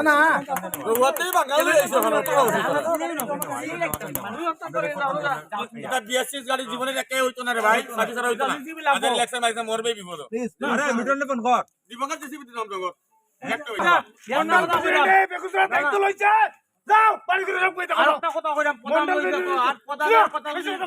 না রুয়াতেই বাঙালি এসে উঠিত এটা বিএসসি আরে কইতে আর কথা কইরাম আর আর কথা বেশি কথা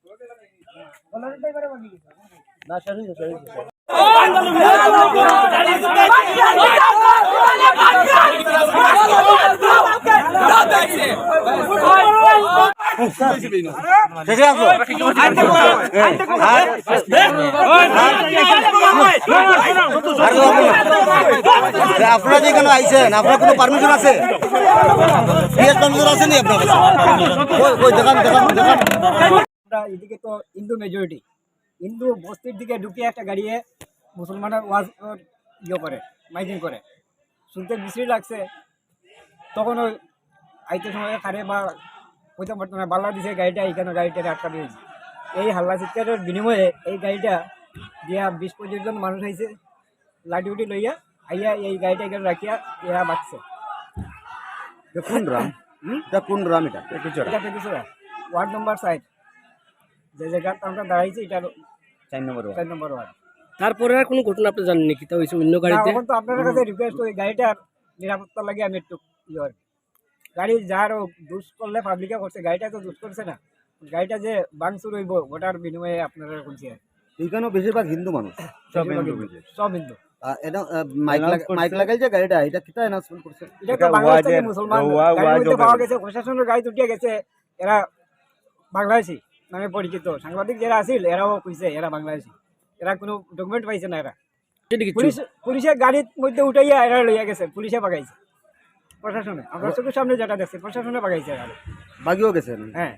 না মন্ডল বেশি আপনারা যে আইছেন আপনার কোনো পারমিশন আছে পিএস পারমিশন আছে নি আপনার দেখান। আমরা এদিকে তো হিন্দু মেজরিটি হিন্দু বস্তির দিকে ঢুকে একটা গাড়িয়ে মুসলমানের ওয়াজ ইয়ে করে মাইকিং করে। শুনতে বিশ্রী লাগছে। তখন ওই আইতে সময় খারে বা হইতে পারতো না বাল্লা দিছে গাড়িটা এইখানে গাড়িটা আটকা দিয়েছে এই হাল্লা চিৎকারের বিনিময়ে এই গাড়িটা দিয়া বিশ পঁচিশ জন মানুষ আইছে লাঠি উঠি লইয়া আইয়া এই গাড়িটা এখানে রাখিয়া এরা বাঁচছে। কোন এটা কোন গ্রাম এটা? এটা ওয়ার্ড নম্বর সাইড যে জায়গাটা আমরা দাঁড়াইছি এটা চার নম্বর চার নম্বর ওয়ার্ড। তারপরে আর কোনো ঘটনা আপনি জানেন নাকি? তা হয়েছে অন্য গাড়িতে? এখন তো আপনার কাছে রিকোয়েস্ট ওই গাড়িটার নিরাপত্তা লাগে আমি একটু ইয়ে গাড়ি যার দুষ করলে পাবলিকে করছে গাড়িটা তো দুষ করছে না। গাড়িটা যে বাংসুর হইব ওটার বিনিময়ে আপনারা করছি এইখানেও বেশিরভাগ হিন্দু মানুষ সব হিন্দু সব হিন্দু। এটা মাইক মাইক লাগাই যে গাড়িটা এটা কিটা অ্যানাউন্সমেন্ট করছে? এটা তো মুসলমান গাড়ির মধ্যে পাওয়া গেছে প্রশাসনের গাড়ি উঠিয়ে গেছে এরা বাংলাদেশি। নামে পরিচিত। সাংবাদিক যারা আছিল এরাও কইছে এরা বাংলাদেশি। এরা কোনো ডকুমেন্ট পাইছে না এরা। পুলিশ পুলিশের গাড়ির মধ্যে উঠাইয়া এরা লইয়া গেছে পুলিশে পাকাইছে প্রশাসনে। আমরা চোখের সামনে যেটা দেখছি প্রশাসনে পাকাইছে এরা। বাগিও গেছেন? হ্যাঁ।